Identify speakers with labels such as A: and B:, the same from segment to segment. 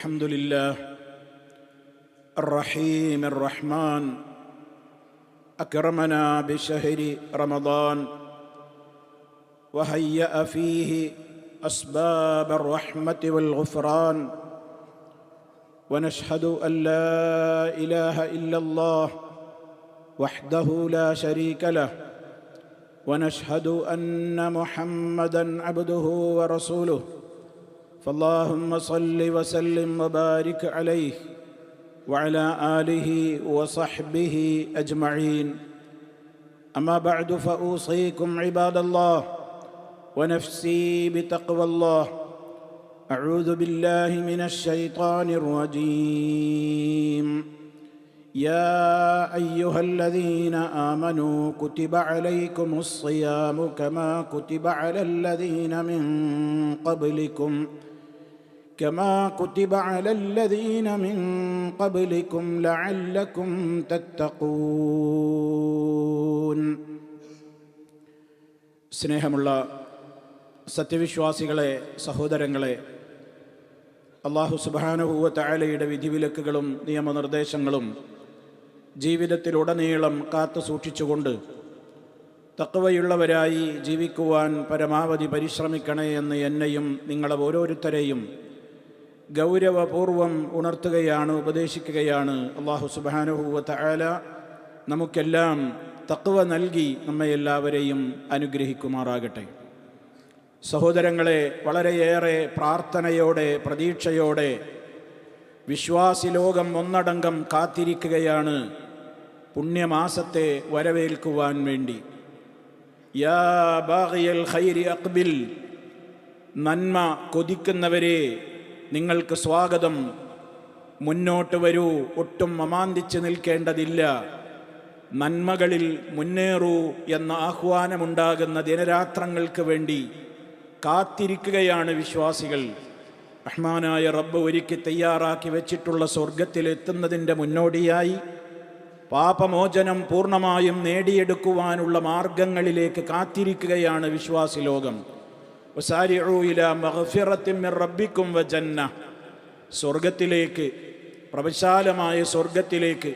A: الحمد لله الرحيم الرحمن أكرمنا بشهر رمضان وهيأ فيه أسباب الرحمة والغفران ونشهد أن لا إله إلا الله وحده لا شريك له ونشهد أن محمدا عبده ورسوله فاللهم صل وسلم وبارك عليه وعلى آله وصحبه أجمعين. أما بعد فأوصيكم عباد الله ونفسي بتقوى الله. أعوذ بالله من الشيطان الرجيم. يا أيها الذين آمنوا كتب عليكم الصيام كما كتب على الذين من قبلكم. كما كتب على الذين من قبلكم لعلكم تتقون സ്നേഹമുള്ള സത്യവിശ്വാസികളെ സഹോദരങ്ങളെ അള്ളാഹു സുബാനുഭൂവ താഴയുടെ വിധിവിലക്കുകളും നിയമനിർദ്ദേശങ്ങളും ജീവിതത്തിലുടനീളം കാത്തു സൂക്ഷിച്ചുകൊണ്ട് തക്കവയുള്ളവരായി ജീവിക്കുവാൻ പരമാവധി പരിശ്രമിക്കണേ എന്ന് എന്നെയും നിങ്ങളെ ഓരോരുത്തരെയും ഗൗരവപൂർവം ഉണർത്തുകയാണ് ഉപദേശിക്കുകയാണ് അള്ളാഹു സുബാനുഭൂവ ആല നമുക്കെല്ലാം തക്കവ നൽകി നമ്മെ എല്ലാവരെയും അനുഗ്രഹിക്കുമാറാകട്ടെ. സഹോദരങ്ങളെ വളരെയേറെ പ്രാർത്ഥനയോടെ പ്രതീക്ഷയോടെ വിശ്വാസി ലോകം ഒന്നടങ്കം കാത്തിരിക്കുകയാണ് പുണ്യമാസത്തെ വരവേൽക്കുവാൻ വേണ്ടി. യാ ബാഗിയൽ ഖൈരി അക്ബിൽ നന്മ കൊതിക്കുന്നവരെ നിങ്ങൾക്ക് സ്വാഗതം. മുന്നോട്ട് വരൂ. ഒട്ടും മമാന്തിച്ച് നിൽക്കേണ്ടതില്ല. നന്മകളിൽ മുന്നേറൂ എന്ന ആഹ്വാനമുണ്ടാകുന്ന ദിനരാത്രങ്ങൾക്ക് വേണ്ടി കാത്തിരിക്കുകയാണ് വിശ്വാസികൾ. റഹ്മാനായ റബ്ബ് ഒരുക്കി തയ്യാറാക്കി വെച്ചിട്ടുള്ള സ്വർഗത്തിലെത്തുന്നതിന്റെ മുന്നോടിയായി പാപമോചനം പൂർണമായും നേടിയെടുക്കുവാനുള്ള മാർഗങ്ങളിലേക്ക് കാത്തിരിക്കുകയാണ് വിശ്വാസി ലോകം. റബ്ബിക്കും വജന്ന. സ്വർഗത്തിലേക്ക് പ്രവശാലമായ സ്വർഗത്തിലേക്ക്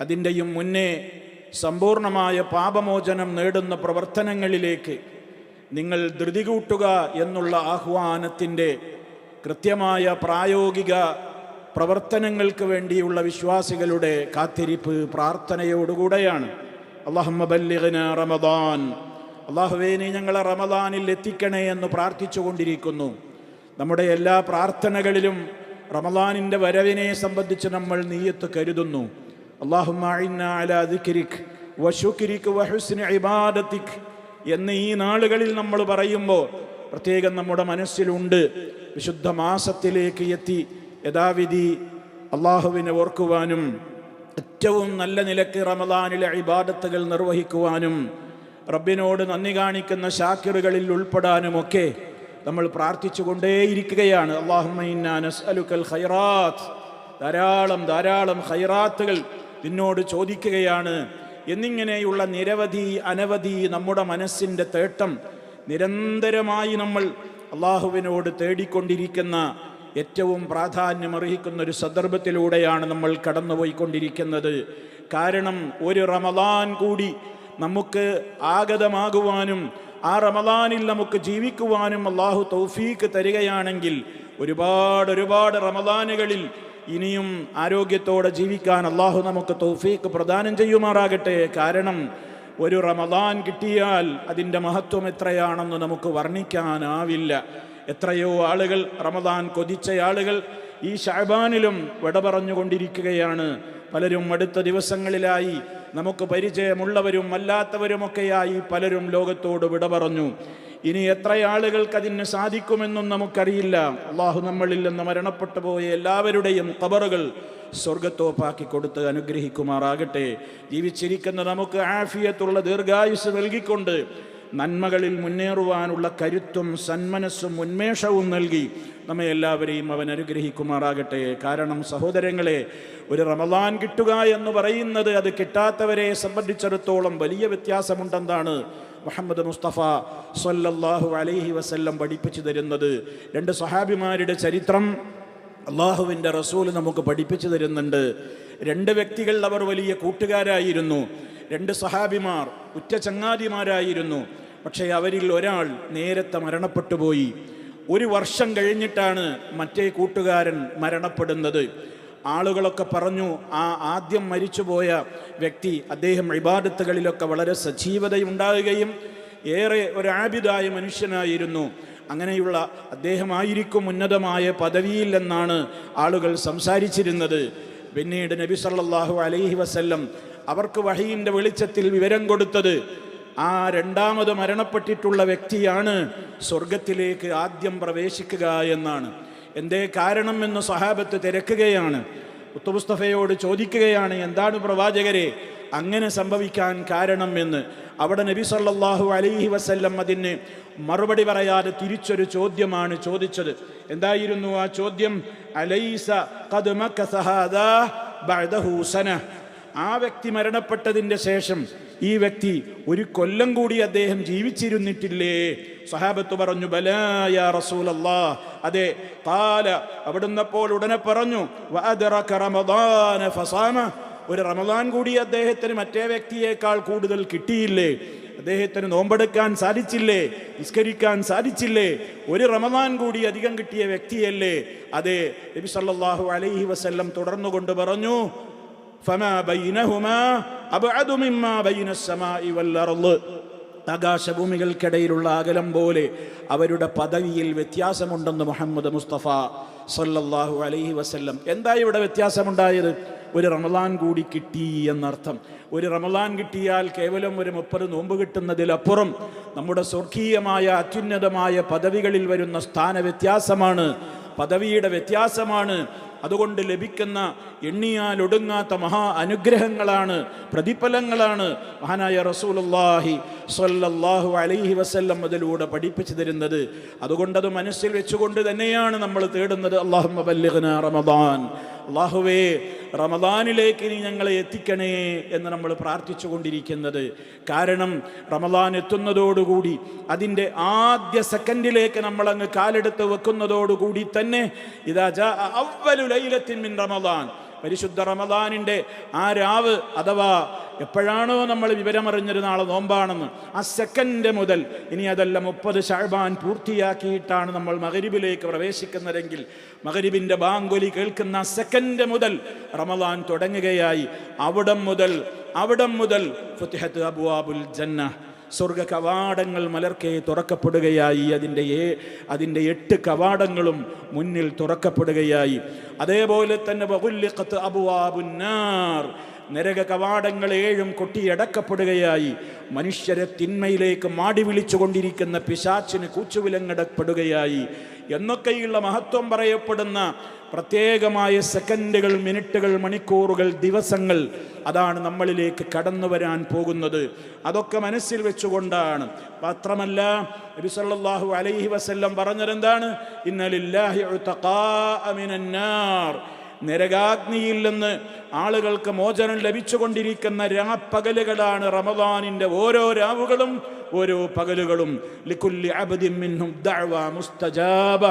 A: അതിന്റെയും മുന്നേ സമ്പൂർണമായ പാപമോചനം നേടുന്ന പ്രവർത്തനങ്ങളിലേക്ക് നിങ്ങൾ ധൃതി കൂട്ടുക എന്നുള്ള ആഹ്വാനത്തിന്റെ കൃത്യമായ പ്രായോഗിക പ്രവർത്തനങ്ങൾക്ക് വേണ്ടിയുള്ള വിശ്വാസികളുടെ കാത്തിരിപ്പ് പ്രാർത്ഥനയോടുകൂടെയാണ്. അള്ളാഹമ്മബല്ലിഗന റമദാൻ. അള്ളാഹുവേ നീ ഞങ്ങളെ റമദാനിൽ എത്തിക്കണേ എന്ന് പ്രാർത്ഥിച്ചുകൊണ്ടിരിക്കുന്നു നമ്മുടെ എല്ലാ പ്രാർത്ഥനകളിലും റമദാനിന്റെ വരവിനെ സംബന്ധിച്ച് നമ്മൾ നീയത്ത് കരുതുന്നു. ഇബാദത്തിക് എന്ന് ഈ നാളുകളിൽ നമ്മൾ പറയുമ്പോൾ പ്രത്യേകം നമ്മുടെ മനസ്സിലുണ്ട്. വിശുദ്ധ മാസത്തിലേക്ക് എത്തി യഥാവിധി അള്ളാഹുവിനെ ഓർക്കുവാനും ഏറ്റവും നല്ല നിലയ്ക്ക് റമദാനിലെ ഇബാദത്തുകൾ നിർവഹിക്കുവാനും റബ്ബിനോട് നന്ദി കാണിക്കുന്ന ഷാക്കിറുകളിൽ ഉൾപ്പെടാനുമൊക്കെ നമ്മൾ പ്രാർത്ഥിച്ചുകൊണ്ടേയിരിക്കുകയാണ്. അള്ളാഹുമൈനാനസ്അലുക്കൽ ഖൈറാത്ത്. ധാരാളം ധാരാളം ഖൈറാത്തുകൾ നിന്നോട് ചോദിക്കുകയാണ്. എന്നിങ്ങനെയുള്ള നിരവധി അനവധി നമ്മുടെ മനസ്സിന്റെ തേട്ടം നിരന്തരമായി നമ്മൾ അള്ളാഹുവിനോട് തേടിക്കൊണ്ടിരിക്കുന്ന ഏറ്റവും പ്രാധാന്യം അർഹിക്കുന്ന ഒരു സന്ദർഭത്തിലൂടെയാണ് നമ്മൾ കടന്നുപോയിക്കൊണ്ടിരിക്കുന്നത്. കാരണം ഒരു റമദാൻ കൂടി നമുക്ക് ആഗതമാകുവാനും ആ റമദാനിൽ നമുക്ക് ജീവിക്കുവാനും അള്ളാഹു തൗഫീക്ക് തരികയാണെങ്കിൽ ഒരുപാട് ഒരുപാട് റമദാനുകളിൽ ഇനിയും ആരോഗ്യത്തോടെ ജീവിക്കാൻ അള്ളാഹു നമുക്ക് തൗഫീക്ക് പ്രദാനം ചെയ്യുമാറാകട്ടെ. കാരണം ഒരു റമദാൻ കിട്ടിയാൽ അതിന്റെ മഹത്വം എത്രയാണെന്ന് നമുക്ക് വർണിക്കാനാവില്ല. എത്രയോ ആളുകൾ റമദാൻ കൊതിച്ച ആളുകൾ ഈ ഷാബാനിലും വിട പറഞ്ഞുകൊണ്ടിരിക്കുകയാണ് പലരും അടുത്ത ദിവസങ്ങളിലായി നമുക്ക് പരിചയമുള്ളവരും അല്ലാത്തവരുമൊക്കെയായി പലരും ലോകത്തോട് വിട പറഞ്ഞു. ഇനി എത്ര ആളുകൾക്ക് അതിന് സാധിക്കുമെന്നും നമുക്കറിയില്ല. അള്ളാഹു നമ്മളിൽ നിന്ന് മരണപ്പെട്ടു പോയ എല്ലാവരുടെയും കബറുകൾ സ്വർഗത്തോപ്പാക്കി കൊടുത്ത് അനുഗ്രഹിക്കുമാറാകട്ടെ. ജീവിച്ചിരിക്കുന്ന നമുക്ക് ആഫിയത്തുള്ള ദീർഘായുസ് നൽകിക്കൊണ്ട് നന്മകളിൽ മുന്നേറുവാനുള്ള കരുത്തും സന്മനസ്സും ഉന്മേഷവും നൽകി നമ്മെ എല്ലാവരെയും അവൻ അനുഗ്രഹിക്കുമാറാകട്ടെ. കാരണം സഹോദരങ്ങളെ ഒരു റമദാൻ കിട്ടുക എന്ന് പറയുന്നത് അത് കിട്ടാത്തവരെ സംബന്ധിച്ചിടത്തോളം വലിയ വ്യത്യാസമുണ്ടെന്നാണ് മുഹമ്മദ് മുസ്തഫ സല്ലല്ലാഹു അലൈഹി വസല്ലം പഠിപ്പിച്ചു തരുന്നത്. രണ്ട് സഹാബിമാരുടെ ചരിത്രം അള്ളാഹുവിന്റെ റസൂൽ നമുക്ക് പഠിപ്പിച്ചു തരുന്നുണ്ട്. രണ്ട് വ്യക്തികൾ അവർ വലിയ കൂട്ടുകാരായിരുന്നു. രണ്ട് സഹാബിമാർ ഉറ്റ ചങ്ങാതിമാരായിരുന്നു. പക്ഷേ അവരിൽ ഒരാൾ നേരത്തെ മരണപ്പെട്ടു പോയി. ഒരു വർഷം കഴിഞ്ഞിട്ടാണ് മറ്റേ കൂട്ടുകാരൻ മരണപ്പെടുന്നത്. ആളുകളൊക്കെ പറഞ്ഞു ആ ആദ്യം മരിച്ചുപോയ വ്യക്തി അദ്ദേഹം ഇബാദത്തുകളിലൊക്കെ വളരെ സജീവതയുണ്ടാകുകയും ഏറെ ഒരു ആബിദായ മനുഷ്യനായിരുന്നു. അങ്ങനെയുള്ള അദ്ദേഹമായിരിക്കും ഉന്നതമായ പദവിയില്ലെന്നാണ് ആളുകൾ സംസാരിച്ചിരുന്നത്. പിന്നീട് നബി സല്ലാഹു അലൈഹി വസല്ലം അവർക്ക് വഹീന്റെ വെളിച്ചത്തിൽ വിവരം കൊടുത്തത് ആ രണ്ടാമത് മരണപ്പെട്ടിട്ടുള്ള വ്യക്തിയാണ് സ്വർഗത്തിലേക്ക് ആദ്യം പ്രവേശിക്കുക എന്നാണ്. എന്തേ കാരണം എന്ന് സഹാബത്ത് തിരക്കുകയാണ്. മുസ്തഫയോട് ചോദിക്കുകയാണ് എന്താണ് പ്രവാചകരെ അങ്ങനെ സംഭവിക്കാൻ കാരണം എന്ന്? അവിടെ നബി സല്ലാഹു അലൈഹി വസല്ലം അതിന് മറുപടി പറയാതെ തിരിച്ചൊരു ചോദ്യമാണ് ചോദിച്ചത്. എന്തായിരുന്നു ആ ചോദ്യം? അലൈസ ആ വ്യക്തി മരണപ്പെട്ടതിന്റെ ശേഷം ഈ വ്യക്തി ഒരു കൊല്ലം കൂടി അദ്ദേഹം ജീവിച്ചിരുന്നിട്ടില്ലേ? സഹാബത്ത് പറഞ്ഞു ബലായ റസൂലല്ലാ. അതെ കാല അവിടുന്നപ്പോൾ ഉടനെ പറഞ്ഞു ഒരു റമദാൻ കൂടി അദ്ദേഹത്തിന് മറ്റേ വ്യക്തിയേക്കാൾ കൂടുതൽ കിട്ടിയില്ലേ? അദ്ദേഹത്തിന് നോമ്പെടുക്കാൻ സാധിച്ചില്ലേ? നിസ്കരിക്കാൻ സാധിച്ചില്ലേ? ഒരു റമദാൻ കൂടി അധികം കിട്ടിയ വ്യക്തിയല്ലേ? അതെ നബി സല്ലല്ലാഹു അലൈഹി വസല്ലം തുടർന്നുകൊണ്ട് പറഞ്ഞു فما بينهما أبعد مما بين السماء والأرض ആകാശഭൂമികൾക്കിടയിലുള്ള അകലം പോലെ അവരുടെ പദവിയിൽ വ്യത്യാസമുണ്ടെന്ന് മുഹമ്മദ് മുസ്തഫ സല്ലല്ലാഹു അലൈഹി വസല്ലം എന്താ ഇവിടെ വ്യത്യാസമുണ്ടായത് ഒരു റമദാൻ കൂടി കിട്ടി എന്നർത്ഥം ഒരു റമദാൻ കിട്ടിയാൽ കേവലം ഒരു മുപ്പത് നോമ്പ് കിട്ടുന്നതിലപ്പുറം നമ്മുടെ സ്വർഗീയമായ അത്യുന്നതമായ പദവികളിൽ വരുന്ന സ്ഥാന വ്യത്യാസമാണ് പദവിയുടെ വ്യത്യാസമാണ് അതുകൊണ്ട് ലഭിക്കുന്ന എണ്ണിയാൽ ഒടുങ്ങാത്ത മഹാ അനുഗ്രഹങ്ങളാണ് പ്രതിഫലങ്ങളാണ് മഹാനായ റസൂലുള്ളാഹി സ്വല്ലല്ലാഹു അലൈഹി വസല്ലം അതിലൂടെ പഠിപ്പിച്ചു തരുന്നത്. അതുകൊണ്ടത് മനസ്സിൽ വെച്ചുകൊണ്ട് തന്നെയാണ് നമ്മൾ തേടുന്നത്. അള്ളാഹു റമദാൻ. അള്ളാഹുവേ റമദാനിലേക്ക് ഇനി ഞങ്ങളെ എത്തിക്കണേ എന്ന് നമ്മൾ പ്രാർത്ഥിച്ചു കൊണ്ടിരിക്കുന്നത് കാരണം റമദാൻ എത്തുന്നതോടുകൂടി അതിന്റെ ആദ്യ സെക്കൻഡിലേക്ക് നമ്മൾ അങ്ങ് കാലെടുത്ത് വെക്കുന്നതോടുകൂടി തന്നെ ഇതാ ജാ അവ്വലു ലൈലത്തിൻ മിൻ റമദാൻ. പരിശുദ്ധ റമദാനിന്റെ ആ രാവ് അഥവാ എപ്പോഴാണോ നമ്മൾ വിവരമറിഞ്ഞൊരു നാളെ നോമ്പാണെന്ന് ആ സെക്കൻഡ് മുതൽ ഇനി അതല്ല മുപ്പത് ഷാഴ്ബാൻ പൂർത്തിയാക്കിയിട്ടാണ് നമ്മൾ മകരിബിലേക്ക് പ്രവേശിക്കുന്നതെങ്കിൽ മകരിബിന്റെ ബാങ്കൊലി കേൾക്കുന്ന സെക്കൻഡ് മുതൽ റമദാൻ തുടങ്ങുകയായി. അവിടം മുതൽ അവിടം മുതൽ ഫുത്തിഹത്ത് അബുവാബുൽ ജന്ന സ്വർഗ കവാടങ്ങൾ മലർക്കെ തുറക്കപ്പെടുകയായി. അതിന്റെ ഏ അതിന്റെ എട്ട് കവാടങ്ങളും മുന്നിൽ തുറക്കപ്പെടുകയായി. അതേപോലെ തന്നെ അബുവാബുന്നാർ നരക കവാടങ്ങൾ ഏഴും കൊട്ടിയടക്കപ്പെടുകയായി മനുഷ്യരെ തിന്മയിലേക്ക് മാടി വിളിച്ചുകൊണ്ടിരിക്കുന്ന പിശാച്ചിന് കൂച്ചുവിലങ്ങടപ്പെടുകയായി. എന്നൊക്കെയുള്ള മഹത്വം പറയപ്പെടുന്ന പ്രത്യേകമായ സെക്കൻഡുകൾ മിനിറ്റുകൾ മണിക്കൂറുകൾ ദിവസങ്ങൾ അതാണ് നമ്മളിലേക്ക് കടന്നു വരാൻ പോകുന്നത്. അതൊക്കെ മനസ്സിൽ വെച്ചുകൊണ്ടാണ്. മാത്രമല്ല നബി സല്ലല്ലാഹു അലൈഹി വസല്ലം പറഞ്ഞതെന്താണ്? ഇന്നലില്ലാഹി ഉതഖാഅ മിനന്നാർ നരകാഗ്നിയിൽ നിന്ന് ആളുകൾക്ക് മോചനം ലഭിച്ചുകൊണ്ടിരിക്കുന്ന രാപ്പകലുകളാണ് റമദാനിന്റെ ഓരോ രാവുകളും ഓരോ പകലുകളും. ദഅവ മുസ്തജാബ.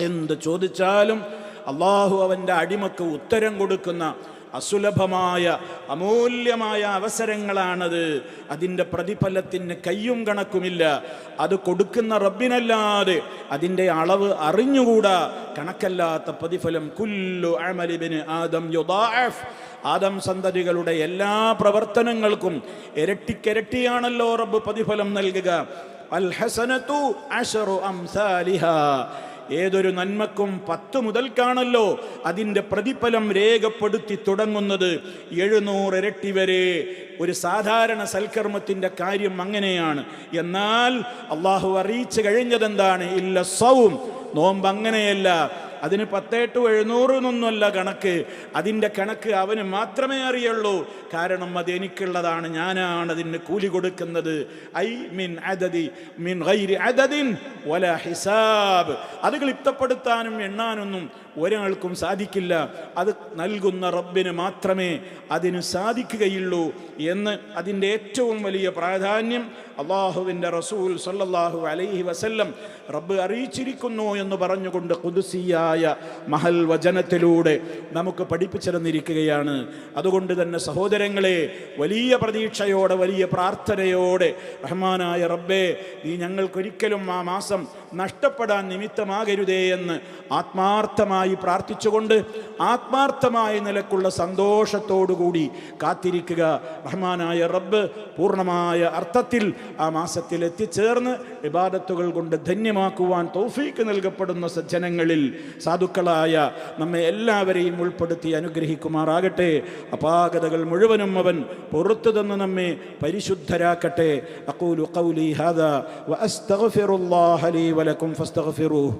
A: എന്ത് ചോദിച്ചാലും അള്ളാഹു അവന്റെ അടിമക്ക് ഉത്തരം കൊടുക്കുന്ന അസുലഭമായ അമൂല്യമായ അവസരങ്ങളാണത്. അതിന്റെ പ്രതിഫലത്തിന് കയ്യും കണക്കുമില്ല. അത് കൊടുക്കുന്ന റബ്ബിനല്ലാതെ അതിന്റെ അളവ് അറിഞ്ഞുകൂടാ. കണക്കല്ലാത്ത പ്രതിഫലം കുല്ലു അമലിബിന് ആദം യുദാഫ് ആദം സന്തതികളുടെ എല്ലാ പ്രവർത്തനങ്ങൾക്കും ഇരട്ടിക്കിരട്ടിയാണല്ലോ റബ്ബ് പ്രതിഫലം നൽകുക. അൽ ഹസനത്തു അഷറു അംസാലിഹാ. ഏതൊരു നന്മക്കും പത്ത് മുതൽക്കാണല്ലോ അതിന്റെ പ്രതിഫലം രേഖപ്പെടുത്തി തുടങ്ങുന്നത് എഴുന്നൂറ് ഇരട്ടി വരെ ഒരു സാധാരണ സൽക്കർമ്മത്തിന്റെ കാര്യം അങ്ങനെയാണ്. എന്നാൽ അള്ളാഹു അറിയിച്ചു കഴിഞ്ഞതെന്താണ്? ഇല്ല സൗം. നോമ്പ് അങ്ങനെയല്ല അതിന് പത്തേട്ടു എഴുന്നൂറിനൊന്നുമല്ല കണക്ക്. അതിന്റെ കണക്ക് അവന് മാത്രമേ അറിയുള്ളൂ. കാരണം അത് എനിക്കുള്ളതാണ്. ഞാനാണ് അതിന് കൂലി കൊടുക്കുന്നത്. ഐ മിൻ അദതി മിൻ ഗൈരി അദദിൻ വല ഹിസാബ്. അത് ക്ലിപ്തപ്പെടുത്താനും എണ്ണാനൊന്നും ഒരാൾക്കും സാധിക്കില്ല. അത് നൽകുന്ന റബ്ബിന് മാത്രമേ അതിന് സാധിക്കുകയുള്ളൂ എന്ന് അതിന്റെ ഏറ്റവും വലിയ പ്രാധാന്യം അള്ളാഹുവിന്റെ റസൂൽ സല്ലാഹു അലൈഹി വസല്ലം റബ്ബ് അറിയിച്ചിരിക്കുന്നു എന്ന് പറഞ്ഞുകൊണ്ട് കുതുസിയായ മഹൽ വചനത്തിലൂടെ നമുക്ക് പഠിപ്പിച്ചിരുന്നിരിക്കുകയാണ് അതുകൊണ്ട് തന്നെ സഹോദരങ്ങളെ വലിയ പ്രതീക്ഷയോടെ വലിയ പ്രാർത്ഥനയോടെ റഹ്മാനായ റബ്ബേ നീ ഞങ്ങൾക്കൊരിക്കലും ആ മാസം നഷ്ടപ്പെടാൻ നിമിത്തമാകരുതേ എന്ന് ആത്മാർത്ഥമായി പ്രാർത്ഥിച്ചുകൊണ്ട് ആത്മാർത്ഥമായ നിലക്കുള്ള സന്തോഷത്തോടുകൂടി കാത്തിരിക്കുക. റഹ്മാനായ റബ്ബ് പൂർണമായ അർത്ഥത്തിൽ ആ മാസത്തിൽ എത്തിച്ചേർന്ന് വിവാദത്തുകൾ കൊണ്ട് ധന്യമാക്കുവാൻ തോഫീക്ക് നൽകപ്പെടുന്ന സജ്ജനങ്ങളിൽ സാധുക്കളായ നമ്മെ എല്ലാവരെയും ഉൾപ്പെടുത്തി അനുഗ്രഹിക്കുമാറാകട്ടെ. അപാകതകൾ മുഴുവനും അവൻ പുറത്തു തന്ന് നമ്മെ പരിശുദ്ധരാക്കട്ടെ. അഖൂലു ഖൗലി ഹാദാ അസ്തഗ്ഫിറുല്ലാഹ ലീ വലക്കും ഫസ്തഗ്ഫിറൂഹ്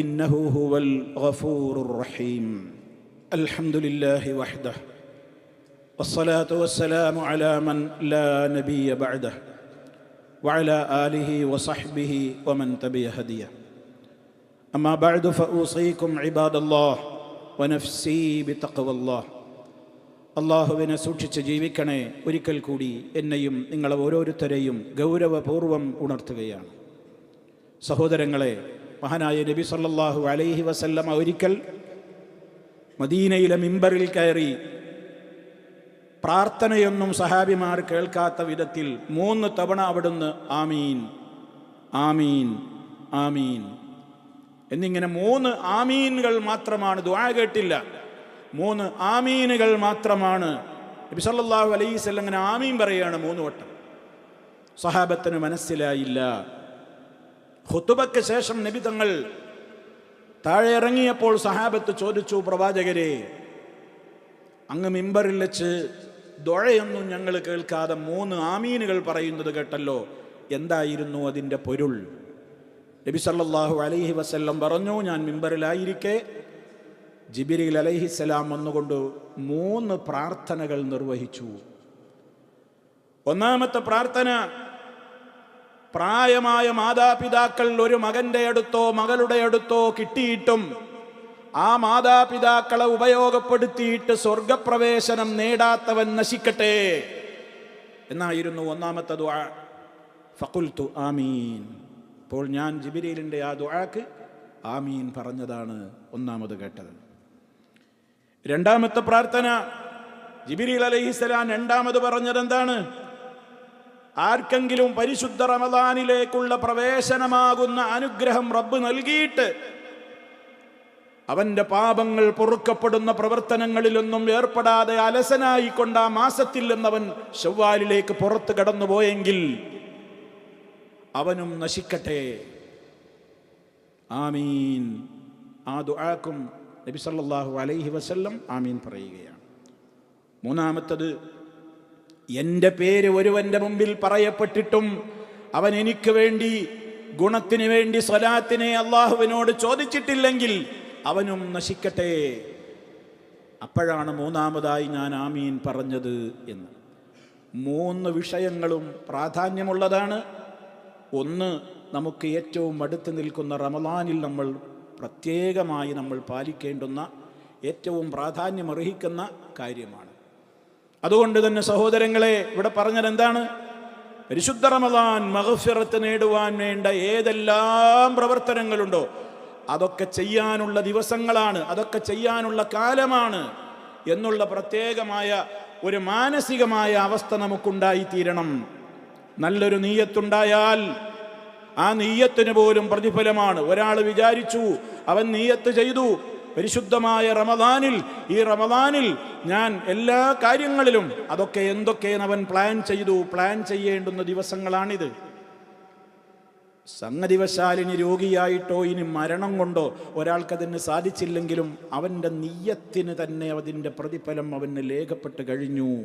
A: ഇന്നഹു ഹുവൽ ഗഫൂറുർ റഹീം അൽഹംദുലില്ലാഹി വഹ്ദഹ والصلاة والسلام على من لا نبي بعده وعلى آله وصحبه ومن تبع هديه أما بعد فأوصيكم عباد الله ونفسي بتقوى الله അള്ളാഹുവിനെ സൂക്ഷിച്ച് ജീവിക്കണേ ഒരിക്കൽ കൂടി എന്നെയും നിങ്ങളെ ഓരോരുത്തരെയും ഗൗരവപൂർവം ഉണർത്തുകയാണ് സഹോദരങ്ങളെ മഹാനായ നബി സല്ലാഹു അലൈഹി വസല്ലമ ഒരിക്കൽ മദീനയിലെ മിമ്പറിൽ കയറി പ്രാർത്ഥനയൊന്നും സഹാബിമാർ കേൾക്കാത്ത വിധത്തിൽ മൂന്ന് തവണ അവിടുന്ന് ആമീൻ ആമീൻ ആമീൻ. എന്നിങ്ങനെ മൂന്ന് ആമീനുകൾ മാത്രമാണ് ദ്വാ കേട്ടില്ല. മൂന്ന് ആമീനുകൾ മാത്രമാണ് നബി സല്ലല്ലാഹു അലൈഹി വസല്ലം അങ്ങനെ ആമീൻ പറയുകയാണ് മൂന്ന് വട്ടം. സഹാബത്തിന് മനസ്സിലായില്ല. ഹുത്തുബയ്ക്ക് ശേഷം നബി തങ്ങൾ താഴെ ഇറങ്ങിയപ്പോൾ സഹാബത്ത് ചോദിച്ചു പ്രവാചകരെ അങ്ങ് മിമ്പറിൽ വെച്ച് ദൊഴയൊന്നും ഞങ്ങൾ കേൾക്കാതെ മൂന്ന് ആമീനുകൾ പറയുന്നത് കേട്ടല്ലോ എന്തായിരുന്നു അതിന്റെ പൊരുൾ? നബി സല്ലാഹു അലൈഹി വസ്ല്ലം പറഞ്ഞു ഞാൻ മിമ്പറിലായിരിക്കെ. ജിബിരിൽ അലൈഹിസ്സലാം വന്നുകൊണ്ട് മൂന്ന് പ്രാർത്ഥനകൾ നിർവഹിച്ചു. ഒന്നാമത്തെ പ്രാർത്ഥന പ്രായമായ മാതാപിതാക്കൾ ഒരു മകന്റെ അടുത്തോ മകളുടെ അടുത്തോ കിട്ടിയിട്ടും ആ മാതാപിതാക്കളെ ഉപയോഗപ്പെടുത്തിയിട്ട് സ്വർഗപ്രവേശനം നേടാത്തവൻ നശിക്കട്ടെ എന്നായിരുന്നു ഒന്നാമത്തെ ദുആ. ആമീൻ. അപ്പോൾ ഞാൻ ജിബിരിലിന്റെ ആ ദുആക്ക് ആമീൻ പറഞ്ഞതാണ് ഒന്നാമത് കേട്ടത്. രണ്ടാമത്തെ പ്രാർത്ഥന ജിബിരിൽ അലൈഹിസ്സലാം രണ്ടാമത് പറഞ്ഞത് എന്താണ് ആർക്കെങ്കിലും പരിശുദ്ധ റമദാനിലേക്കുള്ള പ്രവേശനമാകുന്ന അനുഗ്രഹം റബ്ബ് നൽകിയിട്ട് അവന്റെ പാപങ്ങൾ പൊറുക്കപ്പെടുന്ന പ്രവർത്തനങ്ങളിലൊന്നും ഏർപ്പെടാതെ അലസനായിക്കൊണ്ട് ആ മാസത്തിൽ നിന്നവൻ ചൊവ്വാലിലേക്ക് പുറത്ത് കടന്നുപോയെങ്കിൽ അവനും നശിക്കട്ടെ. ആമീൻ. ആ ദുആക്കും നബി സല്ലല്ലാഹു അലൈഹി വസല്ലം ആമീൻ പറയുകയാണ്. മൂന്നാമത്തത് എന്റെ പേര് ഒരുവന്റെ മുമ്പിൽ പറയപ്പെട്ടിട്ടും അവൻ എനിക്ക് വേണ്ടി ഗുണത്തിന് വേണ്ടി സ്വലാത്തിനെ അള്ളാഹുവിനോട് ചോദിച്ചിട്ടില്ലെങ്കിൽ അവനും നശിക്കട്ടെ. അപ്പോഴാണ് മൂന്നാമതായി ഞാൻ ആമീൻ പറഞ്ഞത് എന്ന്. മൂന്ന് വിഷയങ്ങളും പ്രാധാന്യമുള്ളതാണ്. ഒന്ന് നമുക്ക് ഏറ്റവും അടുത്ത് നിൽക്കുന്ന റമദാനിൽ നമ്മൾ പ്രത്യേകമായി നമ്മൾ പാലിക്കേണ്ടുന്ന ഏറ്റവും പ്രാധാന്യമർഹിക്കുന്ന കാര്യമാണ്. അതുകൊണ്ട് തന്നെ സഹോദരങ്ങളെ ഇവിടെ പറഞ്ഞത് എന്താണ്? പരിശുദ്ധ റമദാൻ മഹഫിറത്ത് നേടുവാൻ വേണ്ട ഏതെല്ലാം പ്രവർത്തനങ്ങളുണ്ടോ അതൊക്കെ ചെയ്യാനുള്ള ദിവസങ്ങളാണ് അതൊക്കെ ചെയ്യാനുള്ള കാലമാണ് എന്നുള്ള പ്രത്യേകമായ ഒരു മാനസികമായ അവസ്ഥ നമുക്കുണ്ടായിത്തീരണം. നല്ലൊരു നീയത്തുണ്ടായാൽ ആ നീയത്തിന് പോലും പ്രതിഫലമാണ്. ഒരാൾ വിചാരിച്ചു അവൻ നീയത്ത് ചെയ്തു പരിശുദ്ധമായ റമദാനിൽ ഈ റമദാനിൽ ഞാൻ എല്ലാ കാര്യങ്ങളിലും അതൊക്കെ എന്തൊക്കെയെന്ന് അവൻ പ്ലാൻ ചെയ്തു പ്ലാൻ ചെയ്യേണ്ടുന്ന ദിവസങ്ങളാണിത്. സംഗതിവശാലിനി രോഗിയായിട്ടോ ഇനി മരണം കൊണ്ടോ ഒരാൾക്കതിന് സാധിച്ചില്ലെങ്കിലും അവന്റെ നീയത്തിന് തന്നെ അതിന്റെ പ്രതിഫലം അവന് ലേഖപ്പെട്ട് കഴിഞ്ഞു.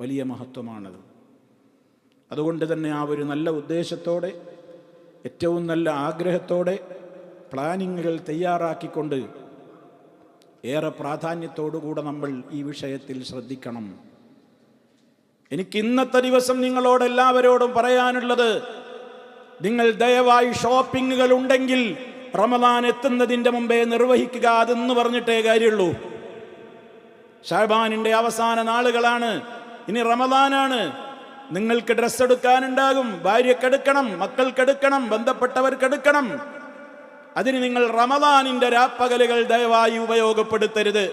A: വലിയ മഹത്വമാണത്. അതുകൊണ്ട് തന്നെ ആ ഒരു നല്ല ഉദ്ദേശത്തോടെ ഏറ്റവും നല്ല ആഗ്രഹത്തോടെ പ്ലാനിങ്ങുകൾ തയ്യാറാക്കിക്കൊണ്ട് ഏറെ പ്രാധാന്യത്തോടുകൂടെ നമ്മൾ ഈ വിഷയത്തിൽ ശ്രദ്ധിക്കണം. എനിക്ക് ഇന്നത്തെ ദിവസം നിങ്ങളോട് എല്ലാവരോടും പറയാനുള്ളത് നിങ്ങൾ ദയവായി ഷോപ്പിങ്ങുകൾ ഉണ്ടെങ്കിൽ റമദാൻ എത്തുന്നതിന്റെ മുമ്പേ നിർവഹിക്കുക അതെന്ന് പറഞ്ഞിട്ടേ കാര്യമുള്ളൂ. ഷാബാനിന്റെ അവസാന നാളുകളാണ് ഇനി റമദാനാണ്. നിങ്ങൾക്ക് ഡ്രസ്സ് എടുക്കാനുണ്ടാകും ഭാര്യക്കെടുക്കണം മക്കൾക്കെടുക്കണം ബന്ധപ്പെട്ടവർക്കെടുക്കണം അതിന് നിങ്ങൾ റമദാനിന്റെ രാപ്പകലുകൾ ദയവായി ഉപയോഗപ്പെടുത്തരുത്.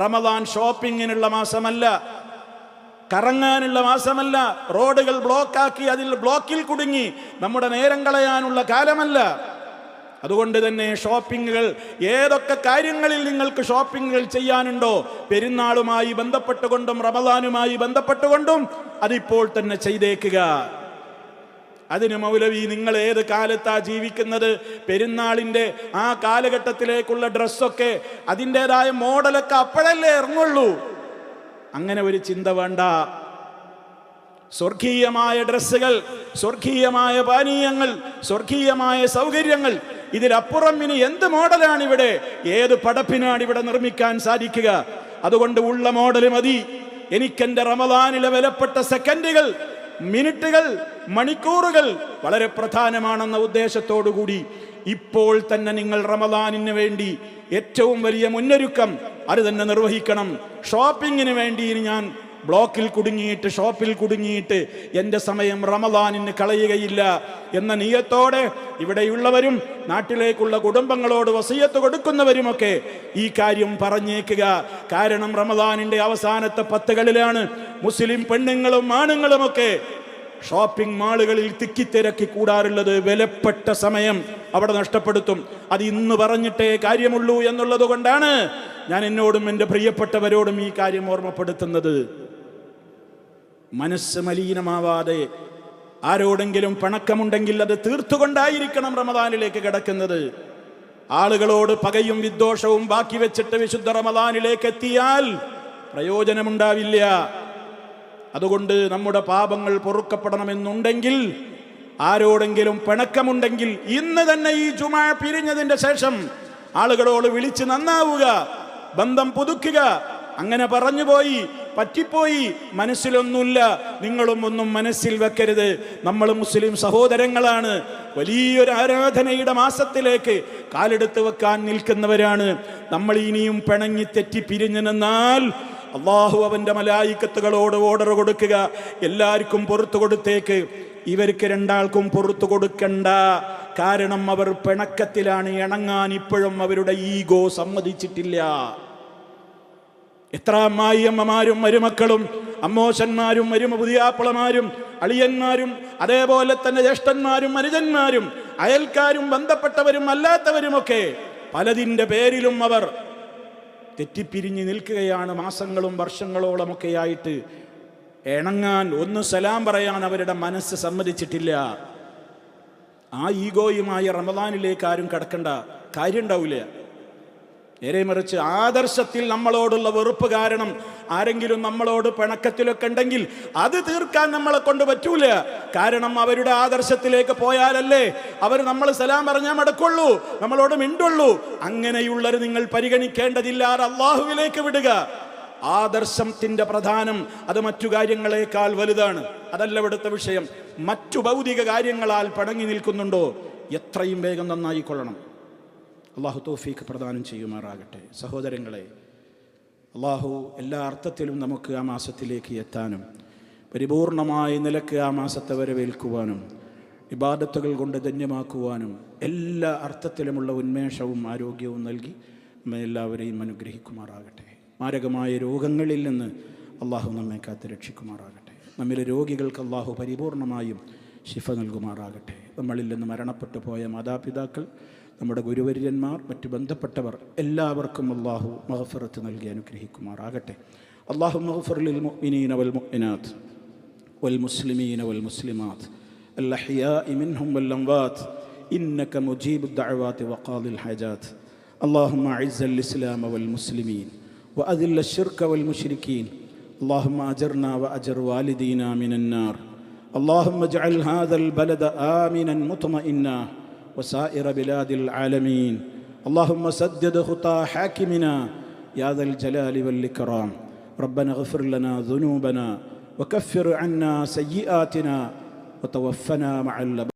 A: റമദാൻ ഷോപ്പിങ്ങിനുള്ള മാസമല്ല കറങ്ങാനുള്ള മാസമല്ല റോഡുകൾ ബ്ലോക്കാക്കി അതിൽ ബ്ലോക്കിൽ കുടുങ്ങി നമ്മുടെ നേരം കളയാനുള്ള കാലമല്ല. അതുകൊണ്ട് തന്നെ ഷോപ്പിങ്ങുകൾ ഏതൊക്കെ കാര്യങ്ങളിൽ നിങ്ങൾക്ക് ഷോപ്പിങ്ങുകൾ ചെയ്യാനുണ്ടോ പെരുന്നാളുമായി ബന്ധപ്പെട്ടുകൊണ്ടും റമദാനുമായി ബന്ധപ്പെട്ടുകൊണ്ടും അതിപ്പോൾ തന്നെ ചെയ്തേക്കുക. അതിന് മൗലവി നിങ്ങൾ ഏത് കാലത്താ ജീവിക്കുന്നത്? പെരുന്നാളിന്റെ ആ കാലഘട്ടത്തിലേക്കുള്ള ഡ്രസ്സൊക്കെ അതിന്റെതായ മോഡലൊക്കെ അപ്പോഴല്ലേ ഇറങ്ങുള്ളൂ. അങ്ങനെ ഒരു ചിന്ത വേണ്ട. സ്വർഗീയമായ ഡ്രസ്സുകൾ സ്വർഗീയമായ പാനീയങ്ങൾ സ്വർഗീയമായ സൗകര്യങ്ങൾ ഇതിലപ്പുറം ഇനി എന്ത് മോഡലാണ് ഇവിടെ ഏത് പടപ്പിനാണ് ഇവിടെ നിർമ്മിക്കാൻ സാധിക്കുക? അതുകൊണ്ട് ഉള്ള മോഡൽ മതി. എനിക്കെന്റെ റമദാനിലെ വിലപ്പെട്ട സെക്കൻഡുകൾ മിനിറ്റുകൾ മണിക്കൂറുകൾ വളരെ പ്രധാനമാണെന്ന ഉദ്ദേശത്തോടു കൂടി ഇപ്പോൾ തന്നെ നിങ്ങൾ റമദാനിന് വേണ്ടി ഏറ്റവും വലിയ മുന്നൊരുക്കം അത് തന്നെ നിർവഹിക്കണം. ഷോപ്പിങ്ങിന് വേണ്ടി ഞാൻ ബ്ലോക്കിൽ കുടുങ്ങിയിട്ട് ഷോപ്പിൽ കുടുങ്ങിയിട്ട് എന്റെ സമയം റമദാനിന് കളയുകയില്ല എന്ന നീയത്തോടെ ഇവിടെയുള്ളവരും നാട്ടിലേക്കുള്ള കുടുംബങ്ങളോട് വസീയത്ത് കൊടുക്കുന്നവരുമൊക്കെ ഈ കാര്യം പറഞ്ഞേക്കുക. കാരണം റമദാനിന്റെ അവസാനത്തെ പത്തുകളിലാണ് മുസ്ലിം പെണ്ണുങ്ങളും ആണുങ്ങളുമൊക്കെ ഷോപ്പിംഗ് മാളുകളിൽ തിക്കിത്തിരക്കി കൂടാറുള്ളത് വിലപ്പെട്ട സമയം അവിടെ നഷ്ടപ്പെടുത്തും. അത് ഇന്ന് പറഞ്ഞിട്ടേ കാര്യമുള്ളൂ എന്നുള്ളത് കൊണ്ടാണ് ഞാൻ എന്നോടും എന്റെ പ്രിയപ്പെട്ടവരോടും ഈ കാര്യം ഓർമ്മപ്പെടുത്തുന്നത്. മനസ്സ് മലീനമാവാതെ ആരോടെങ്കിലും പണക്കമുണ്ടെങ്കിൽ അത് തീർത്തുകൊണ്ടായിരിക്കണം റമദാനിലേക്ക് കിടക്കുന്നത്. ആളുകളോട് പകയും വിദ്വേഷവും ബാക്കി വെച്ചിട്ട് വിശുദ്ധ റമദാനിലേക്ക് എത്തിയാൽ പ്രയോജനമുണ്ടാവില്ല. അതുകൊണ്ട് നമ്മുടെ പാപങ്ങൾ പൊറുക്കപ്പെടണമെന്നുണ്ടെങ്കിൽ ആരോടെങ്കിലും പിണക്കമുണ്ടെങ്കിൽ ഇന്ന് തന്നെ ഈ ചുമ പിരിഞ്ഞതിന്റെ ശേഷം ആളുകളോട് വിളിച്ച് നന്നാവുക ബന്ധം പുതുക്കുക അങ്ങനെ പറഞ്ഞുപോയി പറ്റിപ്പോയി. മനസ്സിലൊന്നുമില്ല. നിങ്ങളും ഒന്നും മനസ്സിൽ വെക്കരുത്. നമ്മൾ മുസ്ലിം സഹോദരങ്ങളാണ്. വലിയൊരു ആരാധനയുടെ മാസത്തിലേക്ക് കാലെടുത്ത് വെക്കാൻ നിൽക്കുന്നവരാണ്. നമ്മൾ ഇനിയും പിണങ്ങി തെറ്റി പിരിഞ്ഞു നിന്നാൽ അള്ളാഹു അവന്റെ മലായിക്കത്തുകളോട് ഓർഡർ കൊടുക്കുക. എല്ലാവർക്കും പുറത്തു കൊടുത്തേക്ക്. ഇവർക്ക് രണ്ടാൾക്കും പുറത്തു കൊടുക്കണ്ട. കാരണം അവർ പിണക്കത്തിലാണ്. ഇണങ്ങാൻ ഇപ്പോഴും അവരുടെ ഈഗോ സമ്മതിച്ചിട്ടില്ല. എത്ര അമ്മായി അമ്മമാരും മരുമക്കളും അമ്മോശന്മാരും മരുമ പുതിയാപ്പിളമാരും അളിയന്മാരും അതേപോലെ തന്നെ ജ്യേഷ്ഠന്മാരും അനുജന്മാരും അയൽക്കാരും ബന്ധപ്പെട്ടവരും അല്ലാത്തവരുമൊക്കെ പലതിന്റെ പേരിലും അവർ തെറ്റിപ്പിരിഞ്ഞ് നിൽക്കുകയാണ് മാസങ്ങളും വർഷങ്ങളോളമൊക്കെ ആയിട്ട് ഇണങ്ങാൻ ഒന്ന് സലാം പറയാൻ അവരുടെ മനസ്സ് സമ്മതിച്ചിട്ടില്ല. ആ ഈഗോയുമായി റമദാനിലേക്ക് ആരും കടക്കണ്ട. കാര്യം ഉണ്ടാവില്ല നേരെ മറിച്ച് ആദർശത്തിൽ നമ്മളോടുള്ള വെറുപ്പ് കാരണം ആരെങ്കിലും നമ്മളോട് പിണക്കത്തിലൊക്കെ ഉണ്ടെങ്കിൽ അത് തീർക്കാൻ നമ്മളെ കൊണ്ട് പറ്റൂല. കാരണം അവരുടെ ആദർശത്തിലേക്ക് പോയാലല്ലേ അവർ നമ്മൾ സലാം പറഞ്ഞാൽ മടക്കുള്ളൂ നമ്മളോട് മിണ്ടുള്ളൂ. അങ്ങനെയുള്ളവർ നിങ്ങൾ പരിഗണിക്കേണ്ടതില്ല അള്ളാഹുവിലേക്ക് വിടുക. ആദർശത്തിന്റെ പ്രധാനം അത് മറ്റു കാര്യങ്ങളെക്കാൾ വലുതാണ്. അതല്ല ഇവിടുത്തെ വിഷയം. മറ്റു ഭൗതിക കാര്യങ്ങളാൽ പടങ്ങി നിൽക്കുന്നുണ്ടോ? എത്രയും വേഗം നന്നായിക്കൊള്ളണം. അള്ളാഹു തോഫീക്ക് പ്രദാനം ചെയ്യുമാറാകട്ടെ. സഹോദരങ്ങളെ അള്ളാഹു എല്ലാ അർത്ഥത്തിലും നമുക്ക് ആ മാസത്തിലേക്ക് എത്താനും പരിപൂർണമായ നിലയ്ക്ക് ആ മാസത്തെ വരവേൽക്കുവാനും ഇബാദത്തുകൾ കൊണ്ട് ധന്യമാക്കുവാനും എല്ലാ അർത്ഥത്തിലുമുള്ള ഉന്മേഷവും ആരോഗ്യവും നൽകി എല്ലാവരെയും അനുഗ്രഹിക്കുമാറാകട്ടെ. മാരകമായ രോഗങ്ങളിൽ നിന്ന് അള്ളാഹു നമ്മെ കാത്ത് രക്ഷിക്കുമാറാകട്ടെ. നമ്മിലെ രോഗികൾക്ക് അള്ളാഹു പരിപൂർണമായും ശിഫ നൽകുമാറാകട്ടെ. നമ്മളിൽ നിന്ന് മരണപ്പെട്ടു പോയ മാതാപിതാക്കൾ നമ്മുടെ ഗുരുവര്യന്മാർ മറ്റു ബന്ധപ്പെട്ടവർ എല്ലാവർക്കും അള്ളാഹു മഹഫറത്ത് നൽകി അനുഗ്രഹിക്കുമാറാകട്ടെ അള്ളാഹു മഹഫറിൽ മുഅ്മിനീന വൽ മുഅ്മിനാത്ത് والمسلمين والمسلمات الأحياء منهم والأموات إنك مجيب الدعوات وقاضي الحاجات اللهم أعز الإسلام والمسلمين وأذل الشرك والمشركين اللهم أجرنا وأجر والدينا من النار اللهم اجعل هذا البلد آمنا مطمئنا وسائر بلاد العالمين. اللهم سدد خطى حاكمنا يا ذا الجلال والإكرام. ربنا اغفر لنا ذنوبنا وكفر عنا سيئاتنا وتوفنا مع الأبرار.